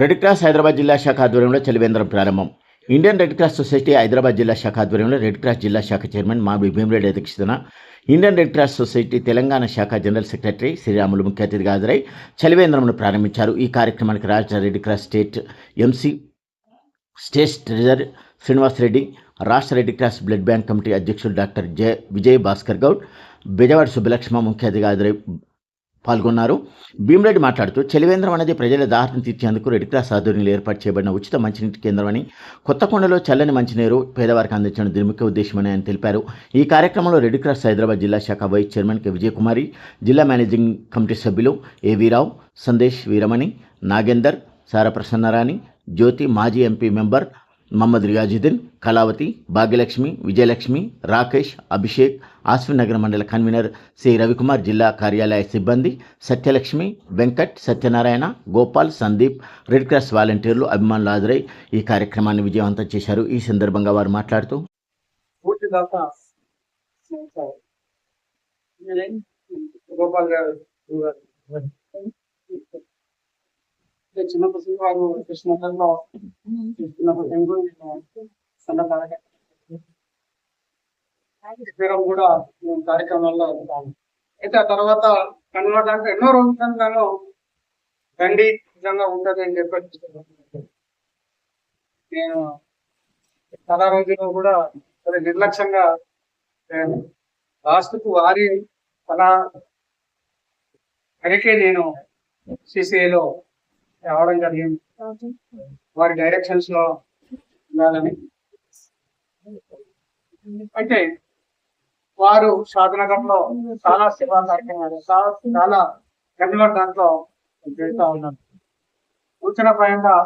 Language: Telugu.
రెడ్ క్రాస్ హైదరాబాద్ జిల్లా శాఖ ఆధ్వర్యంలో చలివేంద్రం ప్రారంభం. Indian red cross society Hyderabad జిల్లా శాఖ ఆధ్వర్యంలో రెడ్ క్రాస్ జిల్లా శాఖ చైర్మన్ మామిడి భీమరెడ్డి అధ్యక్షతన Indian red cross society Telangana శాఖ జనరల్ సెక్రటరీ శ్రీరాములు ముఖ్య అతిథిగా హాజరై చలివేంద్రంను ప్రారంభించారు. ఈ కార్యక్రమానికి రాష్ట్ర red cross state MC state treasurer Srinivas Reddy రాష్ట్ర red cross blood bank committee అధ్యక్షులు డాక్టర్ జె విజయ్ భాస్కర్ గౌడ్ బెజవాడ సుబ్బలక్ష్మ ముఖ్య అతిథిగా హాజరై పాల్గొన్నారు. భీమరెడ్డి మాట్లాడుతూ చలివేంద్రం అనేది ప్రజల దాహం తీర్చేందుకు రెడ్ క్రాస్ ఆధ్వర్యంలో ఏర్పాటు చేయబడిన ఉచిత మంచినీటి కేంద్రం అని కొత్తకొండలో చల్లని మంచినీరు పేదవారికి అందించడం దీని ముఖ్య ఉద్దేశమని ఆయన తెలిపారు. ఈ కార్యక్రమంలో రెడ్ క్రాస్ హైదరాబాద్ జిల్లా శాఖ వైస్ చైర్మన్ కె. విజయకుమారి జిల్లా మేనేజింగ్ కమిటీ సభ్యులు ఏవీరావు సందేశ్ వీరమణి నాగేందర్ సారప్రసన్నరాణి జ్యోతి మాజీ ఎంపీ మెంబర్ మహమ్మద్ రియాజుద్దీన్ కళావతి భాగ్యలక్ష్మి విజయలక్ష్మి రాకేష్ అభిషేక్ ఆశ్విన్ నగర్ మండల కన్వీనర్ సి రవికుమార్ జిల్లా కార్యాలయ సిబ్బంది సత్యలక్ష్మి వెంకట్ సత్యనారాయణ గోపాల్ సందీప్ రెడ్ క్రాస్ వాలంటీర్లు అభిమానులు హాజరై ఈ కార్యక్రమాన్ని విజయవంతం చేశారు ఈ సందర్భంగా వారు మాట్లాడుతూ గోపాల్ గారు గారు. అంటే కృష్ణలో కార్యక్రమం కూడా మేము అయితే ఆ తర్వాత కన్వర్ట్ ఎన్నో రోజులు నేను రండి నిజంగా ఉంటుంది అని చెప్పి నేను చాలా రోజులు కూడా చాలా నిర్లక్ష్యంగా లాస్ట్కు వారి తన అడిగే నేను సిసిఐలో రావడం జరిగింది. వారి డైరెక్షన్స్లో ఉండాలని అయితే వారు సాధనగర్లో చాలా సేవా కార్యక్రమాలు చాలా చాలా గంటల దాంట్లో. చేస్తూ ఉన్నారు సూచన పరంగా